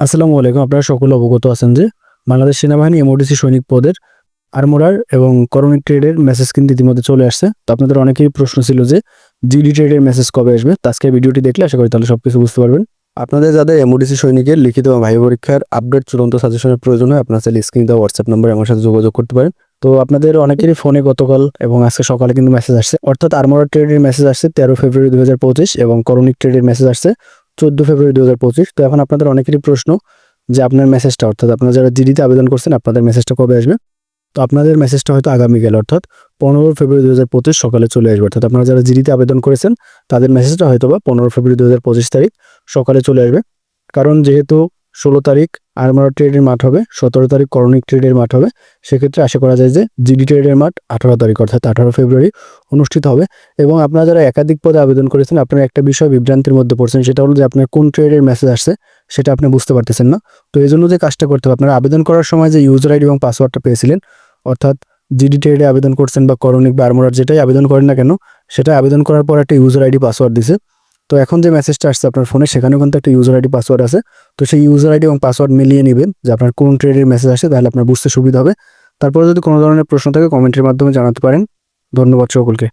আসসালামু আলাইকুম। আপনারা সকলে অবগত আছেন যে বাংলাদেশ সেনাবাহিনী এমওডিসি সৈনিক পদের আর্মোরার এবং করণিক ট্রেডের মেসেজ কিন্তু ইতিমধ্যে চলে আসছে। তো আপনাদের অনেকেই প্রশ্ন ছিল যে জিডি ট্রেডের মেসেজ কবে আসবে? তো আজকের ভিডিওটি দেখলে আশা করি তাহলে সব কিছু বুঝতে পারবেন। আপনাদের যাদের এমওডিসি সৈনিকের লিখিত ভাই পরীক্ষার আপডেট চূড়ান্ত সাজেশনের প্রয়োজন হয়, আপনার চাইলে স্ক্রিন দেওয়া হোয়াটসঅ্যাপ নম্বরে আমার সাথে যোগাযোগ করতে পারেন। তো আপনাদের অনেকেরই ফোনে গতকাল এবং আজকে সকালে কিন্তু মেসেজ আসছে। অর্থাৎ আর্মোরার ট্রেডের মেসেজ আসছে তেরো ফেব্রুয়ারি দু হাজার পঁচিশ এবং করণিক ট্রেডের মেসেজ আসছে চোদ্দ ফেব্রুয়ারি দু হাজার পঁচিশ। তো এখন আপনাদের অনেকেরই প্রশ্ন যে আপনার মেসেজটা অর্থাৎ আপনারা যারা জিডিতে আবেদন করছেন, আপনাদের মেসেজটা কবে আসবে? তো আপনাদের মেসেজটা হয়তো আগামীকাল অর্থাৎ পনেরো ফেব্রুয়ারি দু হাজার পঁচিশ সকালে চলে আসবে। অর্থাৎ আপনারা যারা জিডিতে আবেদন করেছেন, তাদের মেসেজটা হয়তো বা পনেরো ফেব্রুয়ারি দু হাজার পঁচিশ তারিখ সকালে চলে আসবে। কারণ যেহেতু ষোলো তারিখ আর্মার ট্রেডের মাঠ হবে, সতেরো তারিখ করণিক ট্রেডের মাঠ হবে। সেক্ষেত্রে আশা করা যায় যে জিডি ট্রেডের মাঠ আঠারো তারিখ, অর্থাৎ আঠারো ফেব্রুয়ারি অনুষ্ঠিত হবে। এবং আপনারা যারা একাধিক পদে আবেদন করেছেন, আপনারা একটা বিষয় বিভ্রান্তির মধ্যে পড়ছেন, সেটা হলো যে আপনার কোন ট্রেডের মেসেজ আসছে, সেটা আপনি বুঝতে পারতেছেন না। তো এই জন্য যে কাজটা করতে হবে, আপনারা আবেদন করার সময় যে ইউজার আইডি এবং পাসওয়ার্ডটা পেয়েছিলেন, অর্থাৎ জিডি ট্রেডে আবেদন করছেন বা করণিক বা আর্মোরার যেটাই আবেদন করেন না কেন সেটা আবেদন করার পর একটা ইউজার আইডি পাসওয়ার্ড দিছে। তো এখন যে মেসেজটা আসছে আপনার ফোনে সেখানেও কিন্তু একটা ইউজার আইডি পাসওয়ার্ড আছে। তো সেই ইউজার আইডি এবং পাসওয়ার্ড মিলিয়ে নেবেন, যে আপনার কোন ট্রেডের মেসেজ আসে, তাহলে আপনার বুঝতে সুবিধা হবে। তারপরে যদি কোনো ধরনের প্রশ্ন থাকে কমেন্টের মাধ্যমে জানাতে পারেন। ধন্যবাদ সকলকে।